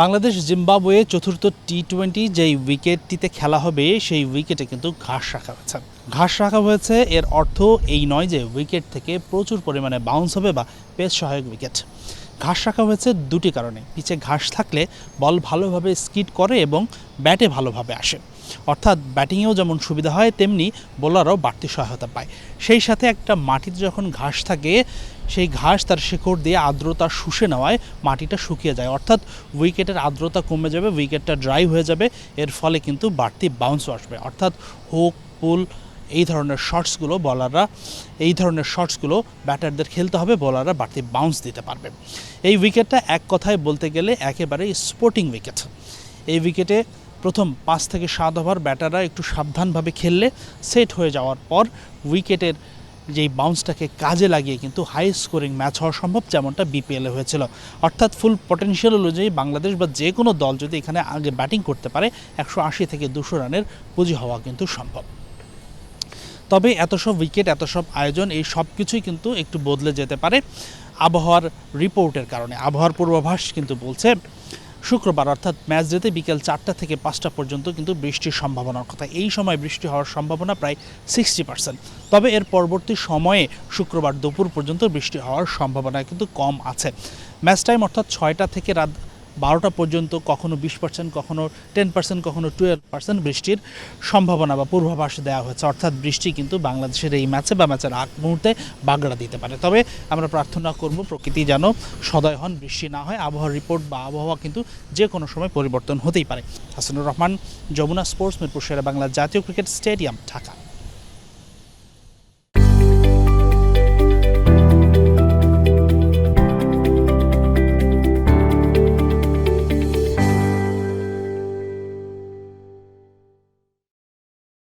Bangladesh Zimbabwe চতুর্থ T twenty যেই উইকেটটিতে খেলা হবে, সেই উইকেটে কিন্তু ঘাস রাখা হয়েছে। ঘাস রাখা হয়েছে, এর অর্থ এই নয় যে উইকেট থেকে প্রচুর পরিমাণে বাউন্স হবে বা পেস সহায়ক উইকেট। ঘাস রাখা হয়েছে দুটি কারণে। পিচে ঘাস থাকলে বল ভালোভাবে স্কিড করে এবং ব্যাটে ভালোভাবে আসে। অর্থাৎ ব্যাটিংয়েও যেমন সুবিধা হয়, তেমনি বোলারও বাড়তি সহায়তা পায়। সেই সাথে একটা মাটিতে যখন ঘাস থাকে, সেই ঘাস তার শেকড় দিয়ে আর্দ্রতা শুষে নেওয়ায় মাটিটা শুকিয়ে যায়। অর্থাৎ উইকেটের আর্দ্রতা কমে যাবে, উইকেটটা ড্রাই হয়ে যাবে, এর ফলে কিন্তু বাড়তি বাউন্স আসবে। অর্থাৎ হোক পুল এই ধরনের শটসগুলো বলাররা, এই ধরনের শটসগুলো ব্যাটারদের খেলতে হবে, বলাররা বাড়তি বাউন্স দিতে পারবে। এই উইকেটটা এক কথায় বলতে গেলে একেবারে স্পোর্টিং উইকেট এই উইকেটে প্রথম পাঁচ থেকে সাত ওভার ব্যাটাররা একটু সাবধানভাবে খেললে সেট হয়ে যাওয়ার পর উইকেটের যেই বাউন্সটাকে কাজে লাগিয়ে কিন্তু হাই স্কোরিং ম্যাচ হওয়া সম্ভব যেমনটা বিপিএলে হয়েছিল। অর্থাৎ ফুল পটেনশিয়াল অনুযায়ী বাংলাদেশ বা যে কোনো দল যদি এখানে আগে ব্যাটিং করতে পারে, একশো আশি থেকে দুশো রানের পুঁজি হওয়া কিন্তু সম্ভব। তবে এত সব উইকেট এত সব আয়োজন, এই সব কিছুই কিন্তু একটু বদলে যেতে পারে আবহাওয়ার রিপোর্টের কারণে। আবহাওয়ার পূর্বাভাস কিন্তু বলছে শুক্রবার, অর্থাৎ ম্যাচ যেতে বিকেল চারটা থেকে পাঁচটা পর্যন্ত কিন্তু বৃষ্টির সম্ভাবনার কথা। এই সময় বৃষ্টি হওয়ার সম্ভাবনা প্রায় সিক্সটি পার্সেন্ট তবে এর পরবর্তী সময়ে শুক্রবার দুপুর পর্যন্ত বৃষ্টি হওয়ার সম্ভাবনা কিন্তু কম আছে। ম্যাচ টাইম অর্থাৎ ছয়টা থেকে রাত বারোটা পর্যন্ত কখনো বিশ পার্সেন্ট কখনো টেন পার্সেন্ট কখনো টুয়েলভ পার্সেন্ট বৃষ্টির সম্ভাবনা বা পূর্বাভাস দেওয়া হয়েছে। অর্থাৎ বৃষ্টি কিন্তু বাংলাদেশের এই ম্যাচে বা ম্যাচের আগ মুহূর্তে বাগড়া দিতে পারে। তবে আমরা প্রার্থনা করব প্রকৃতি যেন সদয় হন, বৃষ্টি না হয়। আবহাওয়ার রিপোর্ট বা আবহাওয়া কিন্তু যে কোনো সময় পরিবর্তন হতেই পারে। হাসানুর রহমান, যমুনা স্পোর্টস, মিরপুর শেরে বাংলা জাতীয় ক্রিকেট স্টেডিয়াম, ঢাকা।